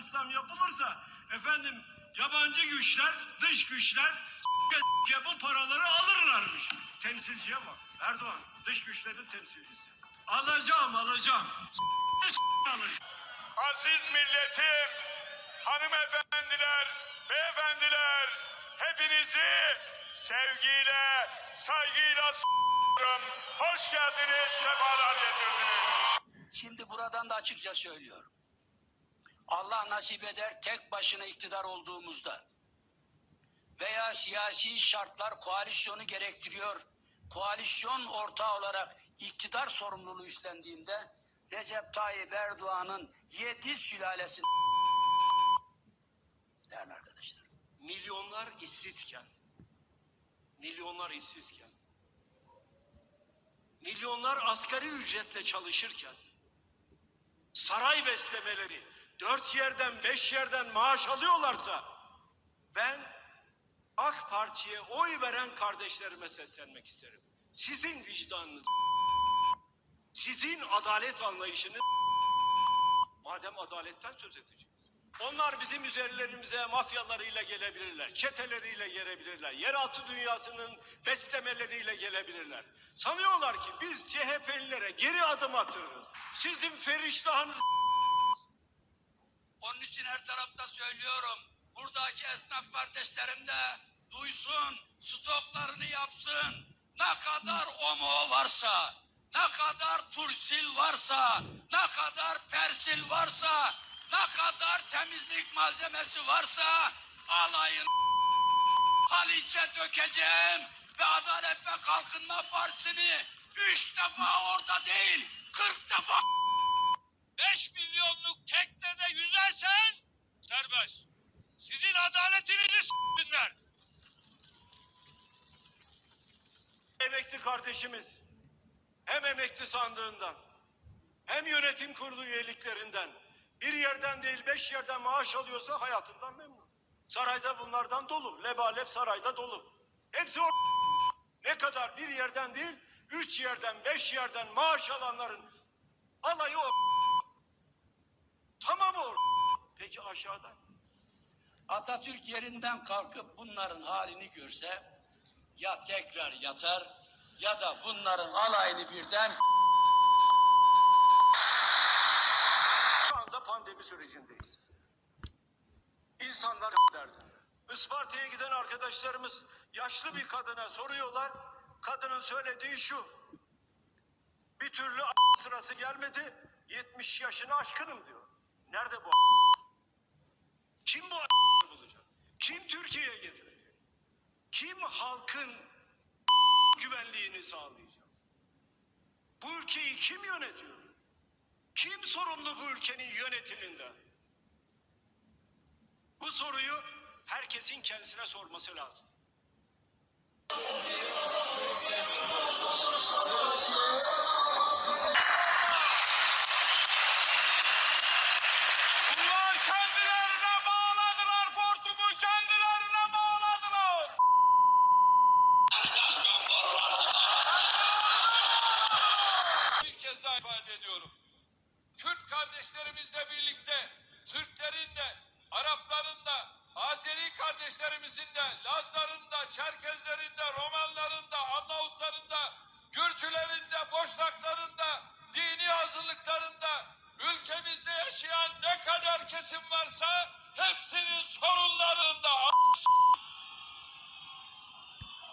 İslam yapılırsa efendim yabancı güçler, dış güçler bu paraları alırlarmış. Temsilciye bak. Erdoğan dış güçlerin temsilcisi. Alacağım alacağım. Alacağım. Aziz milletim, hanımefendiler, beyefendiler, hepinizi sevgiyle, saygıyla s**yorum. Hoş geldiniz, sefalar getirdiniz. Şimdi buradan da açıkça söylüyorum. Allah nasip eder tek başına iktidar olduğumuzda veya siyasi şartlar koalisyonu gerektiriyor. Koalisyon ortağı olarak iktidar sorumluluğu üstlendiğimde Recep Tayyip Erdoğan'ın yedi sülalesi değerli arkadaşlar. milyonlar işsizken, milyonlar işsizken, milyonlar asgari ücretle çalışırken, saray beslemeleri dört yerden beş yerden maaş alıyorlarsa, ben AK Parti'ye oy veren kardeşlerime seslenmek isterim. Sizin vicdanınız, sizin adalet anlayışınız, madem adaletten söz edeceğiz. Onlar bizim üzerlerimize mafyalarıyla gelebilirler, çeteleriyle gelebilirler, yeraltı dünyasının beslemeleriyle gelebilirler. Sanıyorlar ki biz CHP'lilere geri adım atırız. Sizin feriştahınız her tarafta söylüyorum. Buradaki esnaf kardeşlerim de duysun, stoklarını yapsın. Ne kadar omo varsa, ne kadar turşil varsa, ne kadar persil varsa, ne kadar temizlik malzemesi varsa alayın Haliç'e dökeceğim ve Adalet ve Kalkınma Partisi'ni üç defa orada değil, kırk defa serbest. Sizin adaletinizi s**tinler. emekli kardeşimiz hem emekli sandığından hem yönetim kurulu üyeliklerinden bir yerden değil beş yerden maaş alıyorsa hayatından memnun. Sarayda bunlardan dolu. Lebalep sarayda dolu. Hepsi o ne kadar bir yerden değil üç yerden beş yerden maaş alanların alayı o tamam o Peki aşağıda? Atatürk yerinden kalkıp bunların halini görse ya tekrar yatar ya da bunların alayını birden Şu anda pandemi sürecindeyiz. İnsanlar derdinde. Isparta'ya giden arkadaşlarımız yaşlı bir kadına soruyorlar. Kadının söylediği şu. Bir türlü sırası gelmedi. 70 yaşını aşkınım diyor. Nerede bu Kim bu bulacak? Kim Türkiye'ye getirecek? Kim halkın güvenliğini sağlayacak? Bu ülkeyi kim yönetiyor? Kim sorumlu bu ülkenin yönetiminden? Bu soruyu herkesin kendisine sorması lazım. Kardeşlerimizle birlikte Türklerin de, Arapların da, Azeri kardeşlerimizin de, Lazların da, Çerkezlerin de, Romanların da, Arnavutların da, Gürcülerin de, Boşnakların da, dini hazırlıkların da, ülkemizde yaşayan